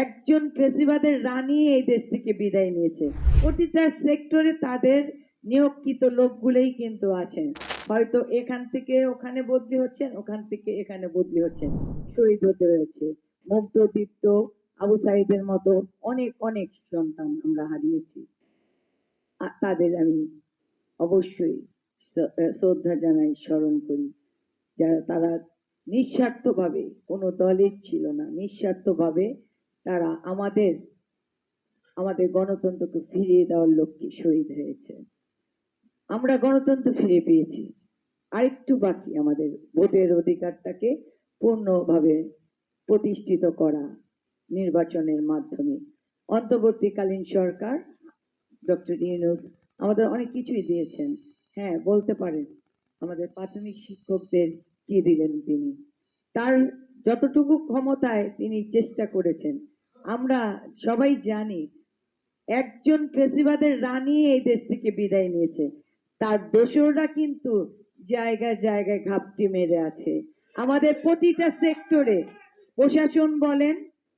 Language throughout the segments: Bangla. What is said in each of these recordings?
একজন ফেসিবাদের রানী এই দেশ থেকে বিদায় নিয়েছে। প্রতিটা সেক্টরে তাদের নিয়োগকৃত লোকগুলোই কিন্তু আছেন। হয়তো এখান থেকে ওখানে বদলি হচ্ছেন, ওখান থেকে এখানে বদলি হচ্ছেন। শহীদ হতে হয়েছে। মুগ্ধ, দীপ্ত, আবু সাইদের মতো অনেক অনেক সন্তান আমরা হারিয়েছি। তাদের আমি অবশ্যই শ্রদ্ধা জানাই, স্মরণ করি। যারা, তারা নিঃস্বার্থভাবে, কোনো দলের ছিল না। নিঃস্বার্থভাবে তারা আমাদের আমাদের গণতন্ত্রকে ফিরিয়ে দেওয়ার লক্ষ্যে শহীদ হয়েছে। আমরা গণতন্ত্র ফিরে পেয়েছি। আরেকটু বাকি আমাদের ভোটের অধিকারটাকে পূর্ণভাবে প্রতিষ্ঠিত করা নির্বাচনের মাধ্যমে। অন্তর্বর্তীকালীন সরকার, ডক্টর ইউনুস আমাদের অনেক কিছুই দিয়েছেন। হ্যাঁ বলতে পারেন, আমাদের প্রাথমিক শিক্ষকদের কি দিলেন তিনি? তার যতটুকু ক্ষমতায় তিনি চেষ্টা করেছেন আমরা সবাই জানি, একজন ফেসিবাদের রানী এই দেশ থেকে বিদায় নিয়েছে। তার দোসররা কিন্তু জায়গায় জায়গায় ঘাপটি মেরে আছে। আমাদের প্রতিটা সেক্টরে প্রশাসন বলেন,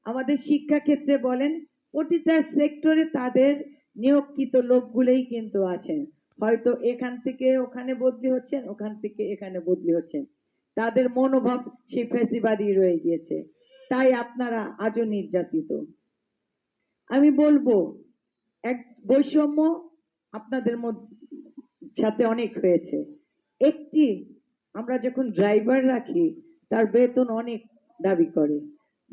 আমাদের শিক্ষা ক্ষেত্রে বলেন, প্রতিটা সেক্টরে তাদের নিয়োগকৃত লোকগুলোই কিন্তু আছেন। হয়তো এখান থেকে ওখানে বদলি হচ্ছেন, ওখান থেকে এখানে বদলি হচ্ছেন। তাদের মনোভাব সেই ফেসিবাদই রয়ে গিয়েছে। তাই আপনারা আজও নির্যাতিত। আমি বলব, এক বৈষম্য আপনাদের সাথে অনেক হয়েছে। একটি, আমরা যখন ড্রাইভার রাখি, তার বেতন অনেক দাবি করে।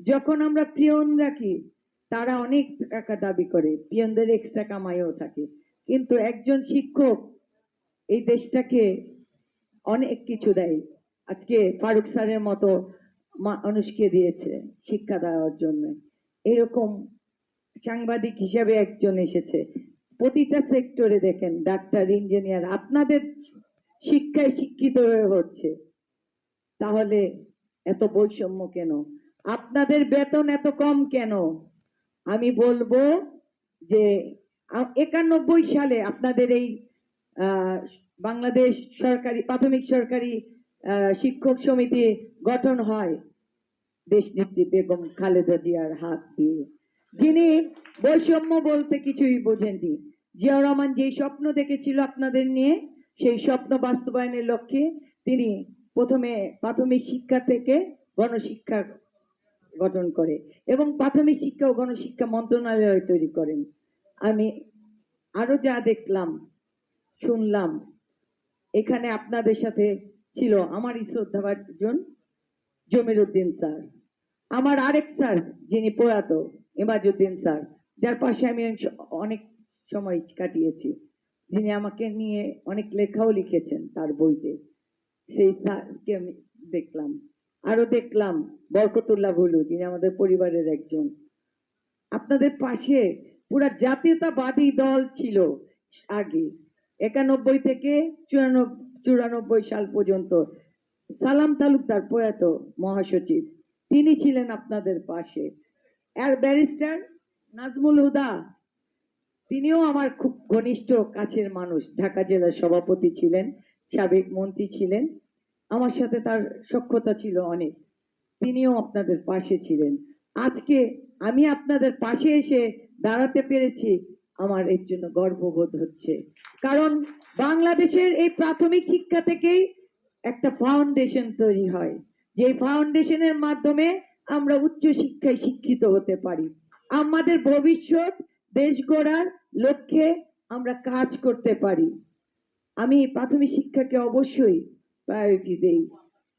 যখন আমরা পিয়ন রাখি, তারা অনেক টাকা দাবি করে, পিয়নদের এক্সট্রা কামাইও থাকে। কিন্তু একজন শিক্ষক এই দেশটাকে অনেক কিছু দেয়। আজকে ফারুক স্যারের মতো মানুষকে দিয়েছে শিক্ষা দেওয়ার জন্য। এরকম সাংবাদিক হিসাবে একজন এসেছে। প্রতিটা সেক্টরে দেখেন, ডাক্তার, ইঞ্জিনিয়ার, আপনাদের শিক্ষায় শিক্ষিত হয়ে হচ্ছে। তাহলে এত বৈষম্য কেন? আপনাদের বেতন এত কম কেন? আমি বলব যে একানব্বই সালে আপনাদের এই বাংলাদেশ সরকারি, প্রাথমিক সরকারি শিক্ষক সমিতি গঠন হয়। দেশনেত্রী বেগম খালেদা জিয়ার হাত দিয়ে। যিনি বৈষম্য বলতে কিছুই বোঝেননি। জিয়াউর রহমান যেই স্বপ্ন দেখেছিল আপনাদের নিয়ে, সেই স্বপ্ন বাস্তবায়নের লক্ষ্যে তিনি প্রথমে প্রাথমিক শিক্ষা থেকে গণশিক্ষা গঠন করে এবং প্রাথমিক শিক্ষা ও গণশিক্ষা মন্ত্রণালয় তৈরি করেন। আমি আরও যা দেখলাম, শুনলাম, এখানে আপনাদের সাথে ছিল আমারই শ্রদ্ধাভাজন জমির উদ্দিন স্যার। আমার আরেক স্যার, যিনি প্রয়াত ইমাজউদ্দিন স্যার, যার পাশে আমি অনেক সময় কাটিয়েছি। যিনি আমাকে নিয়ে অনেক লেখাও লিখেছেন তার বইতে। সেই স্যারকে আমি দেখলাম। আরও দেখলাম বরকতুল্লাহ ভুলু, যিনি আমাদের পরিবারের একজন। আপনাদের পাশে পুরা জাতীয়তাবাদী দল ছিল আগে। একানব্বই থেকে চুরানব্বই চুরানব্বই সাল পর্যন্ত। সালাম তালুকদার প্রয়াত মহাসচিব, তিনি ছিলেন আপনাদের পাশে। আর ব্যারিস্টার নাজমুল হুদা, তিনিও আমার খুব ঘনিষ্ঠ কাছের মানুষ। ঢাকা জেলার সভাপতি ছিলেন, সাবেক মন্ত্রী ছিলেন। আমার সাথে তার সখ্যতা ছিল অনেক। তিনিও আপনাদের পাশে ছিলেন। আজকে আমি আপনাদের পাশে এসে দাঁড়াতে পেরেছি আমার এর জন্য গর্ববোধ হচ্ছে। কারণ বাংলাদেশের এই প্রাথমিক শিক্ষা থেকেই একটা ফাউন্ডেশন তৈরি হয়। যে ফাউন্ডেশনের মাধ্যমে আমরা উচ্চ শিক্ষায় শিক্ষিত হতে পারি। আমাদের ভবিষ্যৎ, দেশ গড়ার লক্ষ্যে আমরা কাজ করতে পারি। আমি প্রাথমিক শিক্ষাকে অবশ্যই প্রায়োরিটি দেই।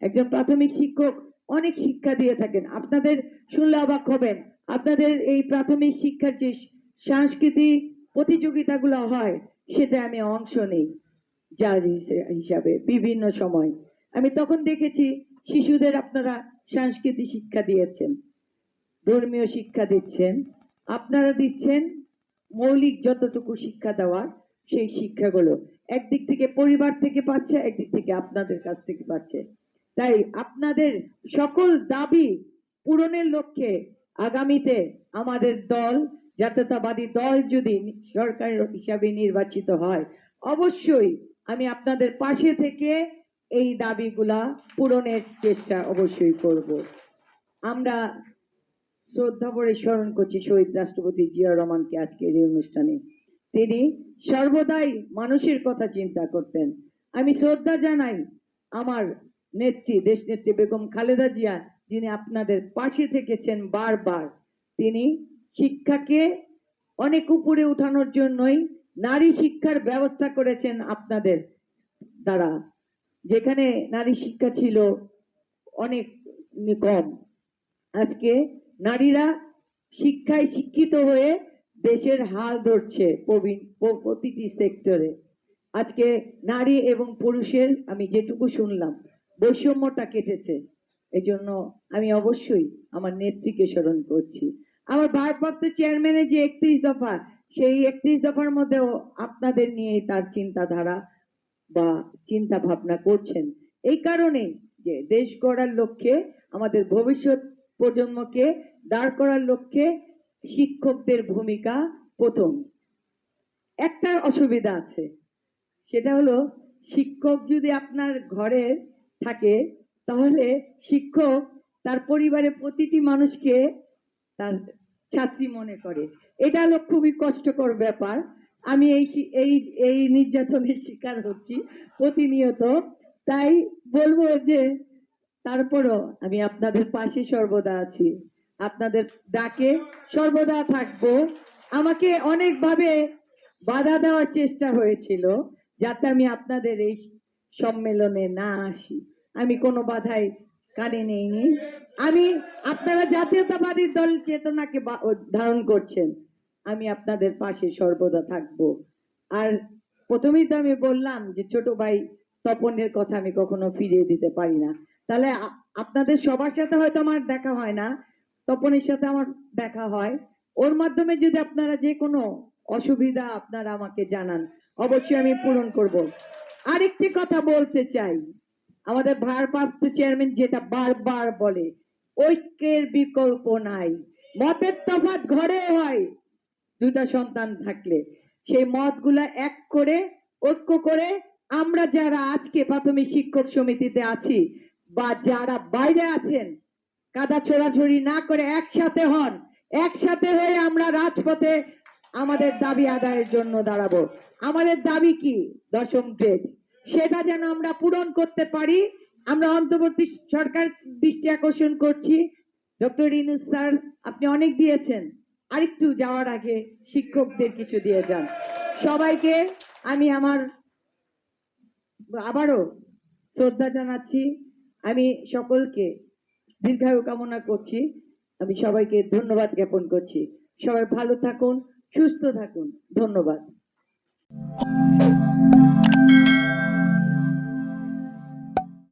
একজন প্রাথমিক শিক্ষক অনেক শিক্ষা দিয়ে থাকেন। আপনাদের শুনলে অবাক হবেন। আপনাদের এই প্রাথমিক শিক্ষার যে সাংস্কৃতিক প্রতিযোগিতাগুলো হয় সেটা আমি অংশ নেই। জাজ হিসাবে বিভিন্ন সময়। আমি তখন দেখেছি শিশুদের আপনারা সাংস্কৃতিক শিক্ষা দিয়েছেন, ধর্মীয় শিক্ষা দিচ্ছেন, আপনারা দিচ্ছেন মৌলিক যতটুকু শিক্ষা দেওয়ার সেই শিক্ষাগুলো। একদিক থেকে পরিবার থেকে পাচ্ছে, একদিক থেকে আপনাদের কাছ থেকে পাচ্ছে। তাই আপনাদের সকল দাবি পূরণের লক্ষ্যে আগামীতে আমাদের দল জাতীয়তাবাদী দল যদি সরকার হিসাবে নির্বাচিত হয়। অবশ্যই আমি আপনাদের পাশে থেকে এই দাবিগুলা পূরণের চেষ্টা অবশ্যই করব। আমরা শ্রদ্ধা ভরে স্মরণ করছি শহীদ রাষ্ট্রপতি জিয়া রহমানকে আজকের এই অনুষ্ঠানে। তিনি সর্বদাই মানুষের কথা চিন্তা করতেন। আমি শ্রদ্ধা জানাই আমার নেত্রী দেশ নেত্রী বেগম খালেদা জিয়া, যিনি আপনাদের পাশে থেকেছেন বারবার। তিনি শিক্ষাকে অনেক উপরে উঠানোর জন্যই নারী শিক্ষার ব্যবস্থা করেছেন আপনাদের দ্বারা। যেখানে নারী শিক্ষা ছিল অনেক কম। আজকে নারীরা শিক্ষায় শিক্ষিত হয়ে দেশের হাল ধরছে প্রতিটি সেক্টরে। আজকে নারী এবং পুরুষের, আমি যেটুকু শুনলাম, বৈষম্যটা কেটেছে। এজন্য আমি অবশ্যই আমার নেত্রীকে স্মরণ করছি। আমার ভারপ্রাপ্ত চেয়ারম্যানের যে একত্রিশ দফা, সেই একত্রিশ দফার মধ্যেও আপনাদের নিয়েই তার চিন্তাধারা বা চিন্তা ভাবনা করছেন। এই কারণে যে দেশ গড়ার লক্ষ্যে, আমাদের ভবিষ্যৎ প্রজন্মকে দাঁড় করার লক্ষ্যে শিক্ষকদের ভূমিকা প্রথম। একটা অসুবিধা আছে, সেটা হলো শিক্ষক যদি আপনার ঘরে থাকে, তাহলে শিক্ষক তার পরিবারের প্রতিটি মানুষকে তার ছাত্রী মনে করে। এটা হলো খুবই কষ্টকর ব্যাপার। আমি এই এই এই নির্যাতনের শিকার হচ্ছি প্রতিনিয়ত। তাই বলব যে তারপরও আমি আপনাদের পাশে সর্বদা আছি। আপনাদের ডাকে সর্বদা থাকব। আমাকে অনেকভাবে বাধা দেওয়ার চেষ্টা হয়েছিল যাতে আমি আপনাদের এই সম্মেলনে না আসি। আমি কোনো বাধাই কানে নেইনি আমি আপনারা জাতীয়তাবাদী দল চেতনাকে ধারণ করছেন, আমি আপনাদের পাশে সর্বদা থাকব। আর প্রথমেই তো আমি বললাম যে ছোট ভাই তপনের কথা আমি কখনো ফিরিয়ে দিতে পারি না। তাহলে আপনাদের সবার সাথে হয়তো আমার দেখা হয় না, তপনের সাথে আমার দেখা হয়। ওর মাধ্যমে যদি আপনারা যে কোনো অসুবিধা আপনারা আমাকে জানান, অবশ্যই আমি পূরণ করব। আরেকটি কথা বলতে চাই। আমাদের ভারপ্রাপ্ত চেয়ারম্যান যেটা বারবার বলে, ঐক্যের বিকল্প নাই। মতের তফাৎ ঘরে হয়। দুটা সন্তান থাকলে, সেই মতগুলা এক করে, ঐক্য করে আমরা যারা আজকে প্রাথমিক শিক্ষক সমিতিতে আছি বা যারা বাইরে আছেন, কাদা ছোড়াছড়ি না করে একসাথে হন, একসাথে হয়ে আমরা রাজপথে আমাদের দাবি আদায়ের জন্য দাঁড়াবো। আমাদের দাবি কি? দশম গ্রেড সেটা যেন আমরা পূরণ করতে পারি। আমরা অন্তর্বর্তী সরকার দৃষ্টি আকর্ষণ করছি। ডক্টর ইনুস স্যার, আপনি অনেক দিয়েছেন। আরেকটু যাওয়ার আগে শিক্ষকদের কিছু দিয়ে যান। সবাইকে আমি আমার আবারও শ্রদ্ধা জানাচ্ছি। আমি সকলকে দীর্ঘায়ু কামনা করছি। আমি সবাইকে ধন্যবাদ জ্ঞাপন করছি। সবাই ভালো থাকুন, সুস্থ থাকুন। ধন্যবাদ।